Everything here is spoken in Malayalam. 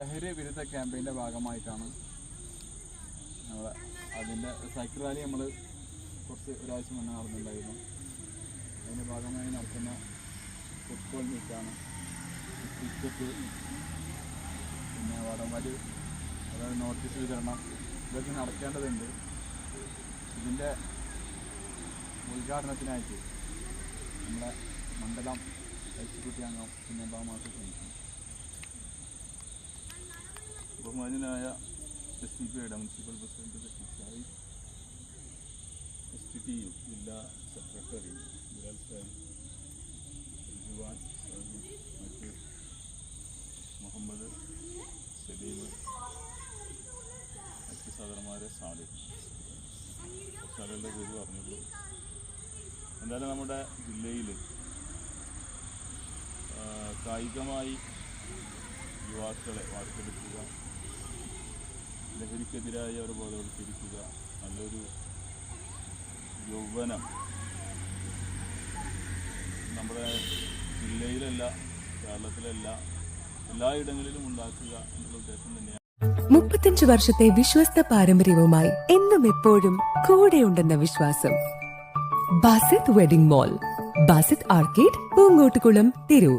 ലഹരി വിരുദ്ധ ക്യാമ്പയിന്റെ ഭാഗമായിട്ടാണ് നമ്മൾ അതിന്റെ സൈക്കിൾ റാലി നമ്മൾ കുറച്ച് ഒരാഴ്ച മുന്നേ നടന്നിട്ടുണ്ടായിരുന്നു. അതിന്റെ ഭാഗമായി നടത്തുന്ന ഫുട്ബോൾ മീറ്റാണ് ക്രിക്കറ്റ് പിന്നെ വടംവലി അതായത് നോട്ടീസ് വിതരണം. ഇതൊക്കെ നടക്കേണ്ടതുണ്ട്. ഇതിന്റെ ഉദ്ഘാടനത്തിനായിട്ട് നമ്മുടെ മണ്ഡലം എക്സിക്യൂട്ടീവ് അംഗം പിന്നെ ബാമാസ് ബഹുമാന്യനായ എസ് ടി പിയുടെ municipal president secretary S T T ജില്ലാ സെക്രട്ടറി മറ്റ് മുഹമ്മദ് സലീം മറ്റ് സഹോദരന്മാരെ സാലിം. കുറച്ചാളുകളുടെ പേര് പറഞ്ഞുള്ളൂ. എന്തായാലും നമ്മുടെ ജില്ലയിൽ കായികമായി യുവാക്കളെ വാർത്തെടുക്കുക ലഹരിക്കെതിരായി ഒരു ബോധവൽക്കരിക്കുക. നല്ലൊരു യൗവനം. നമ്മുടെ ജില്ലയിലല്ല കേരളത്തിലല്ല എല്ലായിടങ്ങളിലും ഉണ്ടാക്കുക എന്നുള്ള ഉദ്ദേശം തന്നെയാണ്. മുപ്പത്തഞ്ച് വർഷത്തെ വിശ്വസ്ത പാരമ്പര്യവുമായി എന്നും എപ്പോഴും കൂടെയുണ്ടെന്ന വിശ്വാസം. Basith wedding mall Basith arcade Poonkottukulam Tirur.